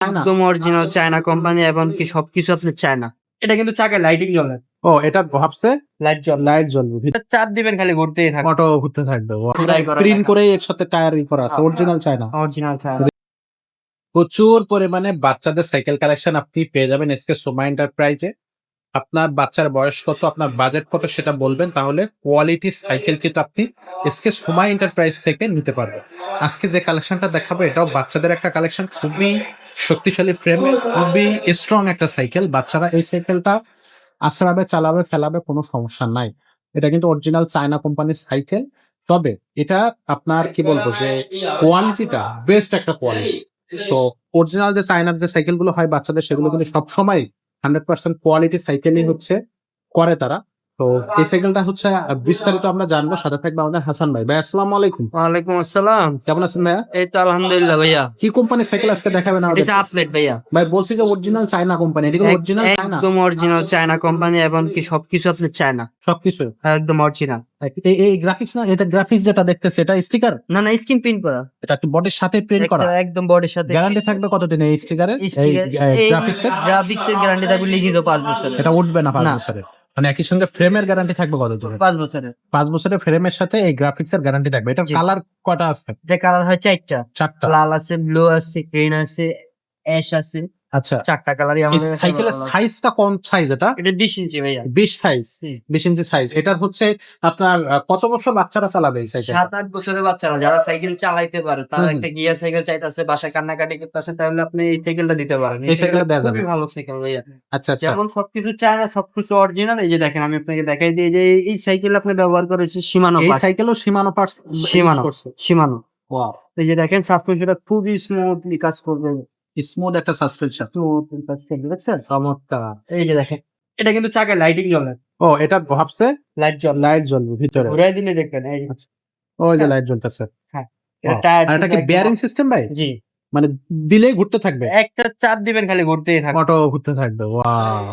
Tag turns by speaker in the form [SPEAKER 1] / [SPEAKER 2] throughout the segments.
[SPEAKER 1] China
[SPEAKER 2] একদম original China company এবং কি সবকিছু আপনার চায়না এটা কিন্তু চাকায় লাইটিং জ্বলে।
[SPEAKER 1] ও এটা ভাবছে?
[SPEAKER 2] লাইট জ্বলে।
[SPEAKER 1] লাইট জ্বলবে।
[SPEAKER 2] এটা চাপ দিবেন খালি ঘুরতেই থাকে
[SPEAKER 1] অটো ঘুরতে থাকবে প্রিন্ট করে একসাথে টায়ার ই করা আছে। অরিজিনাল চায়না
[SPEAKER 2] অরিজিনাল চায়না
[SPEAKER 1] প্রচুর পরিমাণে বাচ্চাদের সাইকেল কালেকশন আপনি পেয়ে যাবেন এসকে সোমা এন্টারপ্রাইজে আপনার বাচ্চার বয়স কত আপনার বাজেট কত সেটা বলবেন তাহলে কোয়ালিটি সাইকেল কিন্তু আপনি এসকে সোমা এন্টারপ্রাইজ থেকে নিতে পারবেন। আজকে যে কালেকশনটা দেখাবো এটাও বাচ্চাদের একটা কালেকশন খুবই শক্তিশালী ফ্রেমে খুবই স্ট্রং একটা সাইকেল বাচ্চারা এই সাইকেলটা আশ্রাবে চালাবে, ফেলাবে, কোনো সমস্যা নাই। এটা কিন্তু অরিজিনাল চায়না কোম্পানির সাইকেল তবে এটা আপনার কি বলব যে কোয়ালিটিটা বেস্ট একটা কোয়ালিটি সো অরিজিনাল যে চায়নার যে সাইকেলগুলো হয় বাচ্চাদের, সেগুলো কিন্তু সবসময় হান্ড্রেড পার্সেন্ট কোয়ালিটি সাইকেলই হচ্ছে, করে তারা। তো এই সাইকেলটা হচ্ছে বিস্তারিত আমরা জানব। সাথে থাকবে আমাদের হাসান ভাই। ভাই আসসালামু আলাইকুম।
[SPEAKER 2] ওয়ালাইকুম আসসালাম।
[SPEAKER 1] কেমন আছেন ভাইয়া?
[SPEAKER 2] এই তো আলহামদুলিল্লাহ ভাইয়া।
[SPEAKER 1] কি কোম্পানির সাইকেল আজকে দেখাবেন আমাদের?
[SPEAKER 2] এটা আপডেট ভাইয়া।
[SPEAKER 1] ভাই বলছি যে অরিজিনাল চায়না কোম্পানি এটা অরিজিনাল চায়না
[SPEAKER 2] একদম অরিজিনাল চায়না কোম্পানি এবং কি সবকিছু আপনার চায়না
[SPEAKER 1] সবকিছু?
[SPEAKER 2] একদম অরিজিনাল
[SPEAKER 1] এই গ্রাফিক্স না এটা গ্রাফিক্স যেটা দেখতেছে এটা স্টিকার
[SPEAKER 2] না না স্ক্রিন প্রিন্ট করা।
[SPEAKER 1] এটা কি বডির সাথে প্রিন্ট করা?
[SPEAKER 2] একদম বডির সাথে
[SPEAKER 1] গ্যারান্টি থাকবে কতদিন এই স্টিকারের এই গ্রাফিক্স এর
[SPEAKER 2] গ্রাফিক্স এর গ্যারান্টি থাকবে লিখিত পাঁচ বছরের।
[SPEAKER 1] এটা উঠবে না পাঁচ
[SPEAKER 2] না।
[SPEAKER 1] বছরের। মানে একই সঙ্গে ফ্রেমের গ্যারান্টি থাকবে কত দূর
[SPEAKER 2] পাঁচ বছরের।
[SPEAKER 1] পাঁচ বছরের ফ্রেমের সাথে এই গ্রাফিক্স এর গ্যারান্টি থাকবে।
[SPEAKER 2] এটা
[SPEAKER 1] কালার কটা আছে?
[SPEAKER 2] এটা কালার হয় চারটা।
[SPEAKER 1] চারটা।
[SPEAKER 2] লাল আছে ব্লু আছে গ্রিন আছে অ্যাশ আছে।
[SPEAKER 1] আচ্ছা।
[SPEAKER 2] চারটা কালারই আমাদের
[SPEAKER 1] সাইকেলের সাইজটা কোন সাইজ এটা?
[SPEAKER 2] এটা বিশ ইঞ্চি ভাইয়া।
[SPEAKER 1] বিশ সাইজ
[SPEAKER 2] জি।
[SPEAKER 1] বিশ ইঞ্চি সাইজ এটার হচ্ছে আপনার কত বছর বাচ্চারা চালাবে এই সাইকেল
[SPEAKER 2] সাত আট বছরের বাচ্চারা যারা সাইকেল চালাইতে পারে তারা একটা গিয়ার সাইকেল চাইতেছে বাসায় কান্নাকাটি করতেছে তাহলে আপনি এই সাইকেলটা দিতে পারেন।
[SPEAKER 1] এই সাইকেলটা দেয়া যাবে।
[SPEAKER 2] ভালো সাইকেল ভাইয়া।
[SPEAKER 1] আচ্ছা আচ্ছা।
[SPEAKER 2] যেমন সবকিছু চায় না সবকিছু অরিজিনাল এই যে দেখেন আমি আপনাকে দেখাই দিই যে এই সাইকেল আপনি ব্যবহার করেছে সীমানো
[SPEAKER 1] এই সাইকেলও সীমানো পার্টস
[SPEAKER 2] সীমানো। সীমানো
[SPEAKER 1] ওয়াও
[SPEAKER 2] এই যে দেখেন সাসপেনশনটা খুবই স্মুথলি কাজ করবে।
[SPEAKER 1] স্মুথ একটা সাসপেনশন চমৎকার।
[SPEAKER 2] এই যে দেখেন এটা কিন্তু চাকায় লাইটিং জ্বলে
[SPEAKER 1] ও এটা ভাবছে
[SPEAKER 2] লাইট জ্বলে
[SPEAKER 1] লাইট জ্বলবে ভিতরে।
[SPEAKER 2] ঘুরাই দিলে দেখবেন এই যে।
[SPEAKER 1] ওই যে
[SPEAKER 2] হ্যাঁ।
[SPEAKER 1] লাইট জ্বলতেছে।
[SPEAKER 2] এটা টায়ার
[SPEAKER 1] এটা কি বিয়ারিং সিস্টেম ভাই?
[SPEAKER 2] জি।
[SPEAKER 1] মানে দিলেই ঘুরতে থাকবে?
[SPEAKER 2] একটা চাপ দিবেন খালি ঘুরতেই থাকবে।
[SPEAKER 1] অটো ঘুরতে থাকবে ওয়াও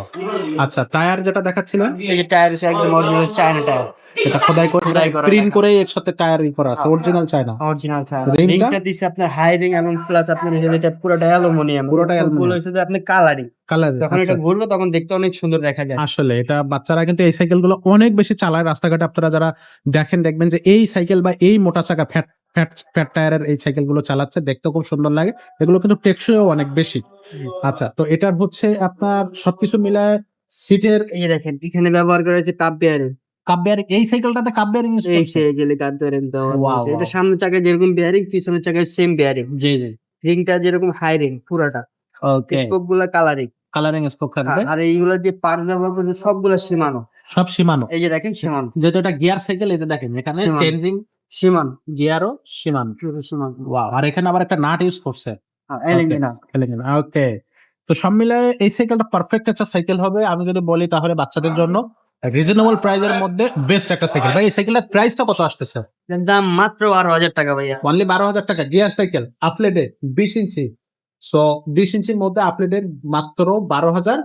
[SPEAKER 1] আচ্ছা টায়ার যেটা দেখাচ্ছিলেন
[SPEAKER 2] এই যে টায়ার একদম অরিজিনাল চায়না টায়ার।
[SPEAKER 1] এটা খোদাই করে প্রিন্ট করে একসাথে টায়ার ই করা আছে অরিজিনাল চায়না।
[SPEAKER 2] Original China.
[SPEAKER 1] রিংটা?
[SPEAKER 2] দিছে আপনার হাই রিং এবং প্লাস আপনার এটা পুরোটা অ্যালুমিনিয়াম সবগুলো
[SPEAKER 1] aluminum।
[SPEAKER 2] হচ্ছে যে আপনি কালারিং
[SPEAKER 1] কালার
[SPEAKER 2] যখন এটা ঘুরবে তখন দেখতে অনেক সুন্দর দেখা যায়।
[SPEAKER 1] আসলে এটা বাচ্চারা কিন্তু এই সাইকেলগুলো অনেক বেশি চালায়। রাস্তাঘাটে আপনারা যারা দেখেন দেখবেন যে এই সাইকেল বা এই মোটা চাকা ফ্যাট ফ্যাট ফ্যাট টায়ারের এই সাইকেলগুলো চালাচ্ছে দেখতে খুব সুন্দর লাগে। এগুলো কিন্তু টেকসইও অনেক বেশি। আচ্ছা তো এটার হচ্ছে আপনার সবকিছু মিলায় সিটের
[SPEAKER 2] এই দেখেন এখানে ব্যবহার করা হয়েছে কাপ বিয়ারিং
[SPEAKER 1] কাপ বেয়ারিং এই সাইকেলটাতে কাপ বেয়ারিং
[SPEAKER 2] এই সে যে কাপ বিয়ারিং দেওয়া
[SPEAKER 1] Wow,
[SPEAKER 2] হয়েছে। এটা সামনে চাকায় যেরকম বিয়ারিং পিছনের চাকায় সেম বিয়ারিং
[SPEAKER 1] জি জি।
[SPEAKER 2] রিংটা যেরকম হাই রিং পুরাটা।
[SPEAKER 1] ওকে
[SPEAKER 2] স্পোকগুলা কালারিং
[SPEAKER 1] কালারিং স্কোপ থাকবে
[SPEAKER 2] আর এইগুলা যে পার্ট ব্যবহার করছে সবগুলা সীমানো।
[SPEAKER 1] সব সীমানো।
[SPEAKER 2] এই যে দেখেন সীমানো।
[SPEAKER 1] যেহেতু এটা গিয়ার সাইকেল এই যে দেখেন এখানে চেঞ্জিং
[SPEAKER 2] সীমানো।
[SPEAKER 1] গিয়ারও সীমানো।
[SPEAKER 2] সীমানো।
[SPEAKER 1] ওয়াও আর এখানে আবার একটা নাট ইউজ করছে।
[SPEAKER 2] হ্যাঁ,
[SPEAKER 1] ওকে তো সব মিলায় এই সাইকেলটা পারফেক্ট একটা সাইকেল হবে। আমি যদি বলি তাহলে বাচ্চাদের জন্য। রিজনেবল প্রাইজের মধ্যে বেস্ট একটা সাইকেল ভাই এই সাইকেলের প্রাইসটা কত আসতেছে?
[SPEAKER 2] দাম মাত্র বারো হাজার টাকা ভাইয়া।
[SPEAKER 1] অনলি বারো হাজার টাকা। গিয়ার সাইকেল আপলেডে বিশ ইঞ্চি। সো বিশ ইঞ্চির মধ্যে আপলেটেড মাত্র বারো হাজার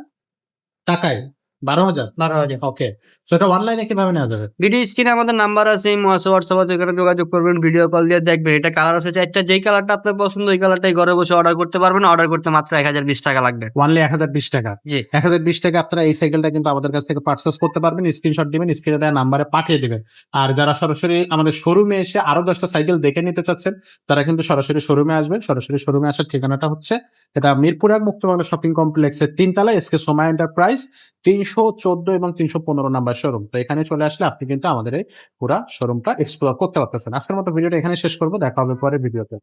[SPEAKER 1] টাকায়। বারো হাজার?
[SPEAKER 2] বারো হাজার।
[SPEAKER 1] ওকে সো এটা অনলাইনে কীভাবে নেওয়া যাবে?
[SPEAKER 2] ভিডিও স্ক্রিনে আমাদের নাম্বার আছে হোয়াটসঅ্যাপ এখানে যোগাযোগ করবেন ভিডিও কল দিয়ে দেখবেন এটা কালার আছে চারটা। যেই কালারটা আপনার পছন্দ ওই কালারটাই ঘরে বসে অর্ডার করতে পারবেন অর্ডার করতে মাত্র এক হাজার বিশ টাকা লাগবে।
[SPEAKER 1] অনলি এক হাজার বিশ টাকা?
[SPEAKER 2] জি।
[SPEAKER 1] এক হাজার বিশ টাকা আপনারা এই সাইকেলটা কিন্তু আমাদের কাছ থেকে পার্চেস করতে পারবেন স্ক্রিনশট দিবেন স্ক্রিনে দেওয়া নাম্বারে পাঠিয়ে দিবেন। আর যারা সরাসরি আমাদের শোরুমে এসে আরও দশটা সাইকেল দেখে নিতে চাচ্ছেন তারা কিন্তু সরাসরি শোরুমে আসবেন সরাসরি শোরুমে আসার ঠিকানাটা হচ্ছে এটা মিরপুরাগ মুক্ত মুক্তবাংলা শপিং কমপ্লেক্সের তিনতলা এসকে সোমা এন্টারপ্রাইজ, তিনশো চোদ্দ এবং তিনশো পনেরো নাম্বার শোরুম। তো এখানে চলে আসলে আপনি কিন্তু আমাদের এই পুরা শোরুমটা এক্সপ্লোর করতে পারতেছেন। আজকের মতো ভিডিওটা এখানে শেষ করব। দেখা হবে পরে ভিডিওতে।